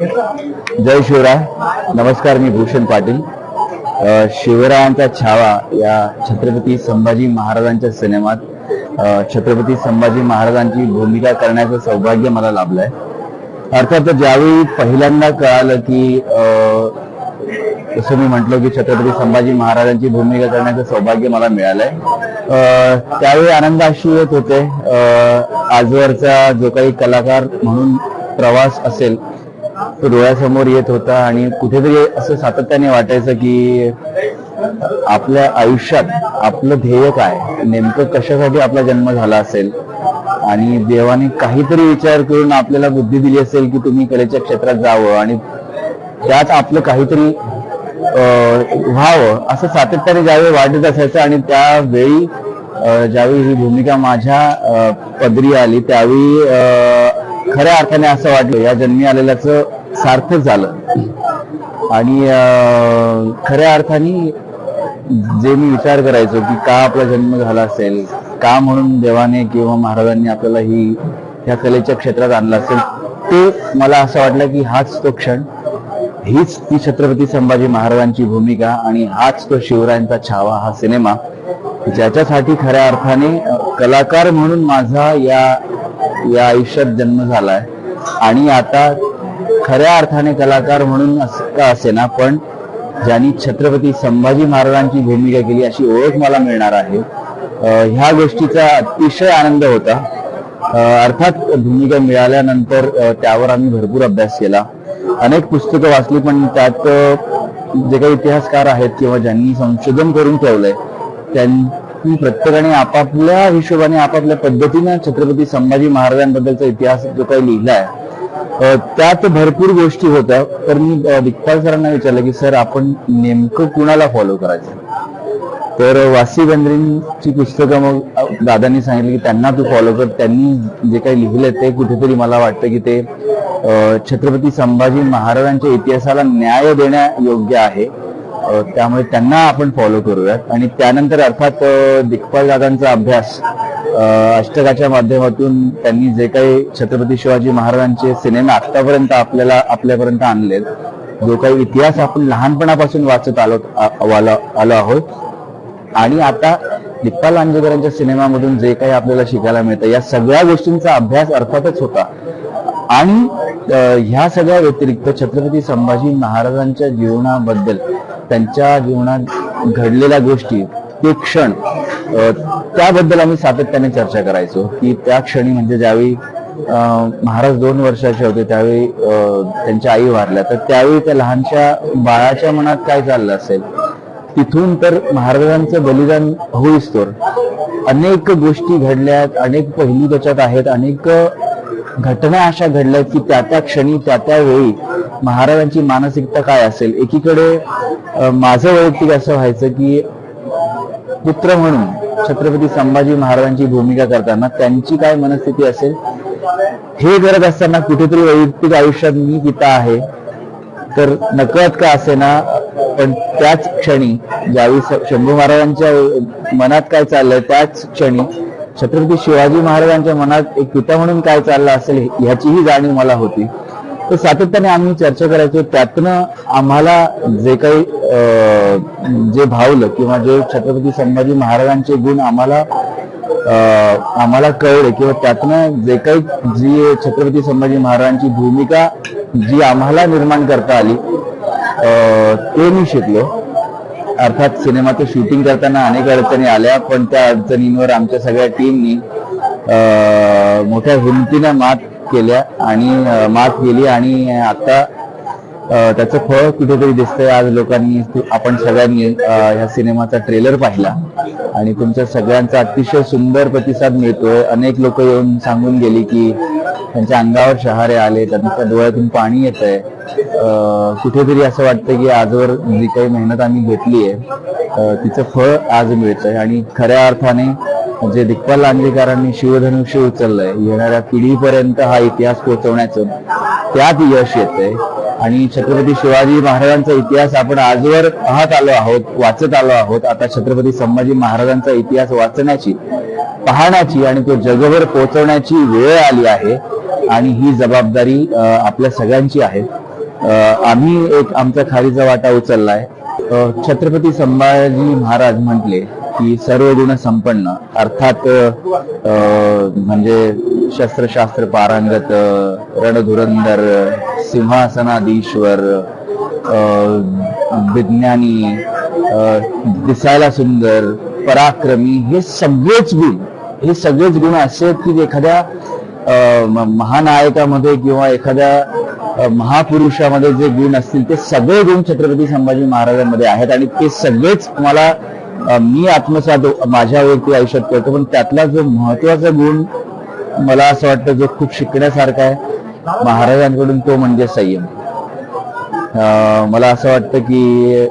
जय शिवराय. नमस्कार मी भूषण पाटील. शिवरायांचा छावा या छत्रपती संभाजी महाराजांच्या सिनेमात छत्रपती संभाजी महाराजांची भूमिका करण्याचं सौभाग्य मला लाभलंय. अर्थात ज्यावेळी पहिल्यांदा कळालं की जसं मी म्हटलं की छत्रपती संभाजी महाराजांची भूमिका करण्याचं सौभाग्य मला मिळालंय. त्यावेळी आनंद अशी येत होते आजवरचा जो काही कलाकार म्हणून प्रवास असेल तो डोळ्यासमोर येत होता आणि कुठेतरी असं सातत्याने वाटायचं की आपल्या आयुष्यात आपलं ध्येय काय? नेमकं कशासाठी आपला जन्म झाला असेल? आणि देवाने काहीतरी विचार करून आपल्याला बुद्धी दिली असेल की तुम्ही कलेच्या क्षेत्रात जावं आणि त्यात आपलं काहीतरी अं, व्हावं असं सातत्याने ज्यावेळी वाटत असायचं आणि त्यावेळी ज्यावेळी ही भूमिका माझ्या अं, पदरी आली त्यावेळी अं, खऱ्या अर्थाने असं वाटलं या जन्मी आलेल्याचं सार्थक झालं. आणि खऱ्या अर्थाने जे मी विचार करायचो की का आपला जन्म झाला असेल का म्हणून देवाने किंवा महाराजांनी आपल्याला ही ह्या कलेच्या क्षेत्रात आणलं असेल ते मला असं वाटलं की हाच तो क्षण हीच ती छत्रपती संभाजी महाराजांची भूमिका आणि हाच तो शिवरायांचा छावा हा सिनेमा ज्याच्यासाठी खऱ्या अर्थाने कलाकार म्हणून माझा या या आयुष्यात जन्म झालाय. आणि आता खऱ्या अर्थाने कलाकार म्हणून असं का असेना पण ज्यांनी छत्रपती संभाजी महाराजांची भूमिका केली अशी ओळख मला मिळणार आहे. ह्या गोष्टीचा अतिशय आनंद होता. अर्थात भूमिका मिळाल्यानंतर त्यावर आम्ही भरपूर अभ्यास केला. अनेक पुस्तकं वाचली पण त्यात जे काही इतिहासकार आहेत किंवा ज्यांनी संशोधन करून ठेवलंय की प्रत्येकाने आपापल्या हिशोबाने आपापल्या पद्धतीनं छत्रपती संभाजी महाराजांबद्दलचा इतिहास जो काही लिहिलाय त्यात भरपूर गोष्टी होत्या. तर मी अ, दिग्पाल सरांना विचारलं की सर आपण नेमकं कुणाला फॉलो करायचं? तर वासी गंधरींची पुस्तकं मग दादांनी सांगितलं की त्यांना तू फॉलो कर. त्यांनी जे काही लिहिलंय ते कुठेतरी मला वाटतं की ते छत्रपती संभाजी महाराजांच्या इतिहासाला न्याय देण्या योग्य आहे. त्यामुळे त्यांना आपण फॉलो करूयात. आणि त्यानंतर अर्थात दिग्पाल दादांचा अभ्यास अष्टकाच्या माध्यमातून त्यांनी जे काही छत्रपती शिवाजी महाराजांचे सिनेमे आतापर्यंत आपल्याला आपल्यापर्यंत आणलेत जो काही इतिहास आपण लहानपणापासून वाचत आलो आलो आहोत. आणि आता दिप्पा लांजेकरांच्या सिनेमामधून जे काही आपल्याला शिकायला मिळतं या सगळ्या गोष्टींचा अभ्यास अर्थातच होता. आणि ह्या सगळ्या व्यतिरिक्त छत्रपती संभाजी महाराजांच्या जीवनाबद्दल त्यांच्या जीवनात घडलेल्या गोष्टी ते क्षण त्याबद्दल आम्ही सातत्याने चर्चा करायचो. की त्या क्षणी म्हणजे ज्यावेळी महाराज दोन वर्षाचे होते त्यावेळी त्यांच्या आई वारल्या. तर त्यावेळी त्या लहानशा बाळाच्या मनात काय चाललं असेल? तिथून तर महाराजांचं बलिदान होईस्तोवर अनेक गोष्टी घडल्यात अनेक पहिली त्याच्यात आहेत अनेक घटना अशा घडल्यात की त्या त्या क्षणी त्या त्या वेळी महाराजांची मानसिकता काय असेल? एकीकडे माझं वैयक्तिक असं व्हायचं की पुत्र म्हणून छत्रपती संभाजी महाराजांची भूमिका करताना त्यांची काय मनस्थिती असेल? हे करत असताना कुठेतरी वैयक्तिक आयुष्यात मी पिता आहे. तर नकळत का असेना पण त्याच क्षणी ज्यावेळी शंभू महाराजांच्या मनात काय चाललंय त्याच क्षणी छत्रपती शिवाजी महाराजांच्या मनात एक पिता म्हणून काय चाललं असेल ह्याचीही जाणीव मला होती. तर सातत्याने आम्ही चर्चा करायचो त्यातनं आम्हाला जे काही जे भावलं किंवा जे छत्रपती संभाजी महाराजांचे गुण आम्हाला आम्हाला कळले किंवा त्यातनं जे काही जी छत्रपती संभाजी महाराजांची भूमिका जी आम्हाला निर्माण करता आली ते मी शिकलो. अर्थात सिनेमाचं शूटिंग करताना अनेक अडचणी आल्या पण त्या अडचणींवर आमच्या सगळ्या टीमनी मोठ्या हिमतीनं मात केल्या आणि मात केली आणि आता त्याचं फळ कुठेतरी दिसतंय. आज लोकांनी आपण सगळ्यांनी ह्या सिनेमाचा ट्रेलर पाहिला आणि तुमच्या सगळ्यांचा अतिशय सुंदर प्रतिसाद मिळतोय. अनेक लोक येऊन सांगून गेली की त्यांच्या अंगावर शहारे आले त्यांच्या डोळ्यातून पाणी येत आहे कुठेतरी असं वाटतं की आजवर जी काही मेहनत आम्ही घेतली आहे तिचं फळ आज मिळतंय. आणि खऱ्या अर्थाने जे दिग्पाल लांजेकरांनी शिवधनुष्य उचललंय. येणाऱ्या पिढीपर्यंत हा इतिहास पोहोचवण्याचं त्यात यश येतंय. आणि छत्रपती शिवाजी महाराजांचा इतिहास आपण आजवर पाहत आलो आहोत वाचत आलो आहोत. आता छत्रपती संभाजी महाराजांचा इतिहास वाचण्याची पाहण्याची आणि तो जगभर पोहोचवण्याची वेळ आली आहे. आणि ही जबाबदारी आपल्या सगळ्यांची आहे. आम्ही एक आमचा खारीचा वाटा उचललाय. छत्रपती संभाजी महाराज म्हटले की सर्व गुण संपन्न. अर्थात अं, म्हणजे शस्त्रशास्त्र पारंगत रणधुरंदर रणधुरंधर सिंहासनाधीश्वर अं, विज्ञानी दिसायला सुंदर पराक्रमी हे सगळेच गुण हे सगळेच गुण असे आहेत की एखाद्या अं, महानायकामध्ये किंवा एखाद्या महापुरुषामध्ये जे गुण असतील ते सगळे गुण छत्रपती संभाजी महाराजांमध्ये आहेत आणि ते सगळेच मला मी आत्मसात माझ्या वैयक्तिक आयुष्यात करतो पण त्यातला जो महत्त्वाचा गुण मला असं वाटतं जो खूप शिकण्यासारखा आहे महाराजांकडून तो म्हणजे संयम. मला असं वाटतं की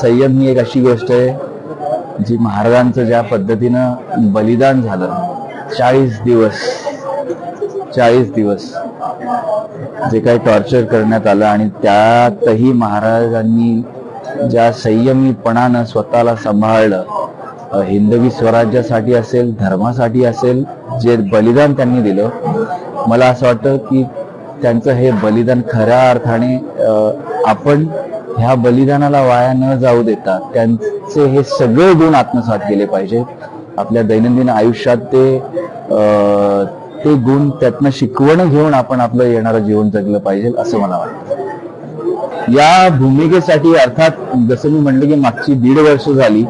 संयम ही एक अशी गोष्ट आहे जी महाराजांचं ज्या पद्धतीनं बलिदान झालं चाळीस दिवस चाळीस दिवस जे काही टॉर्चर करण्यात आलं आणि त्यातही महाराजांनी ज्या संयमीपणानं स्वतःला सांभाळलं हिंदवी स्वराज्यासाठी असेल धर्मासाठी असेल जे बलिदान त्यांनी दिलं मला असं वाटतं की त्यांचं हे बलिदान खऱ्या अर्थाने आपण ह्या बलिदानाला वाया न जाऊ देता त्यांचे हे सगळे गुण आत्मसात केले पाहिजे आपल्या दैनंदिन आयुष्यात ते ते गुण त्यातनं शिकवण घेऊन आपण आपलं येणारं जीवन जगलं पाहिजे असं मला वाटतं. या भूमिकेसाठी अर्थात जसं मी म्हणलं की मागची दीड वर्ष झाली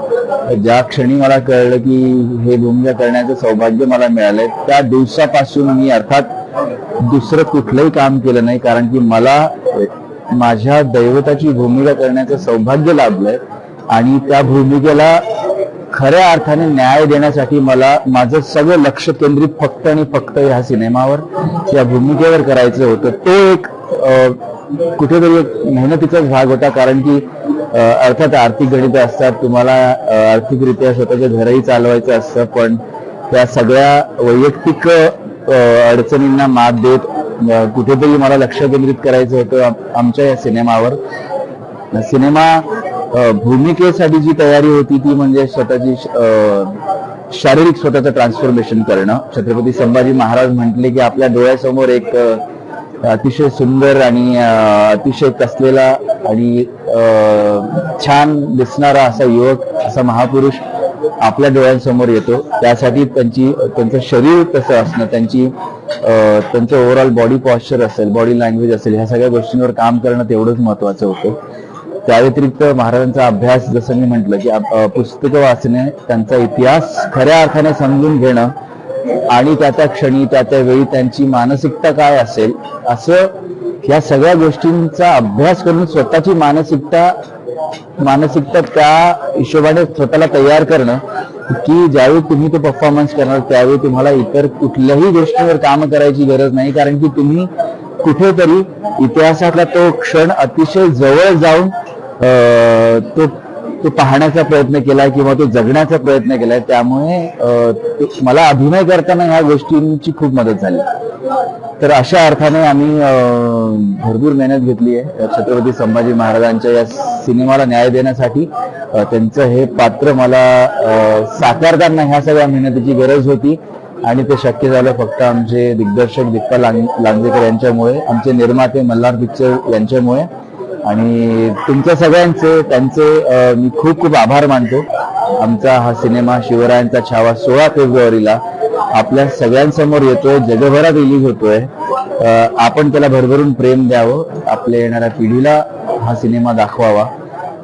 ज्या क्षणी मला कळलं की हे भूमिका करण्याचं सौभाग्य मला मिळालंय त्या दिवसापासून मी अर्थात दुसरं कुठलंही काम केलं नाही कारण की मला माझ्या दैवताची भूमिका करण्याचं सौभाग्य लाभलंय आणि त्या भूमिकेला खऱ्या अर्थाने न्याय देण्यासाठी मला माझं सगळं लक्ष केंद्रित फक्त आणि फक्त ह्या सिनेमावर या भूमिकेवर करायचं होतं. तो एक कुठेतरी एक मेहनतीचाच भाग होता कारण की अर्थात आर्थिक गणित असतात तुम्हाला आर्थिकरित्या स्वतःचं घरही चालवायचं असतं पण त्या सगळ्या वैयक्तिक अडचणींना मात देत कुठेतरी मला लक्ष केंद्रित करायचं होतं आमच्या या सिनेमावर. सिनेमा भूमिकेसाठी जी तयारी होती ती म्हणजे स्वतःची शारीरिक स्वतःचं ट्रान्सफॉर्मेशन करणं. छत्रपती संभाजी महाराज म्हटले की आपल्या डोळ्यासमोर एक अतिशय सुंदर आणि अतिशय कसलेला आणि छान दिसणारा असा युवक असा महापुरुष आपल्या डोळ्यांसमोर येतो. त्यासाठी त्यांची त्यांचं शरीर कसं असणं त्यांची त्यांचं ओव्हरऑल बॉडी पॉश्चर असेल बॉडी लँग्वेज असेल ह्या सगळ्या गोष्टींवर काम करणं तेवढंच महत्वाचं होतं. त्या व्यतिरिक्त महाराजांचा अभ्यास जसं मी म्हटलं की पुस्तकं वाचणे त्यांचा इतिहास खऱ्या अर्थाने समजून घेणं आणि त्या त्या क्षणी त्या त्या वेळी त्यांची मानसिकता काय असेल असं या सगळ्या गोष्टींचा अभ्यास करून स्वतःची मानसिकता मानसिकता त्या हिशोबाने स्वतःला तयार करणं की ज्यावेळी तुम्ही तो परफॉर्मन्स करणार त्यावेळी तुम्हाला इतर कुठल्याही गोष्टीवर काम करायची गरज नाही. कारण की तुम्ही कुठेतरी इतिहासातला तो क्षण अतिशय जवळ जाऊन अं, तो तो पाहण्याचा प्रयत्न केलाय किंवा तो जगण्याचा प्रयत्न केलाय त्यामुळे मला अभिनय करताना ह्या गोष्टींची खूप मदत झाली. तर अशा अर्थाने आम्ही अं, भरपूर मेहनत घेतली आहे. छत्रपती संभाजी महाराजांच्या या सिनेमाला न्याय देण्यासाठी त्यांचं हे पात्र मला साकारताना ह्या सगळ्या मेहनतीची गरज होती. आणि ते शक्य झालं फक्त आमचे दिग्दर्शक दिप्पा लांग- लांजेकर यांच्यामुळे आमचे निर्माते मल्हार पिक्चर यांच्यामुळे. आणि तुमच्या सगळ्यांचे त्यांचे मी खूप खूप आभार मानतो. आमचा हा सिनेमा शिवरायांचा छावा सोळा फेब्रुवारीला आपल्या सगळ्यांसमोर येतोय जगभरात रिलीज होतोय. आपण त्याला भरभरून प्रेम द्यावं आपल्या येणाऱ्या पिढीला हा सिनेमा दाखवावा.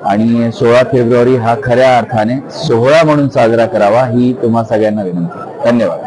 आणि सोळा फेब्रुवारी हा खऱ्या अर्थाने सोहळा म्हणून साजरा करावा ही तुम्हा सगळ्यांना विनंती. धन्यवाद.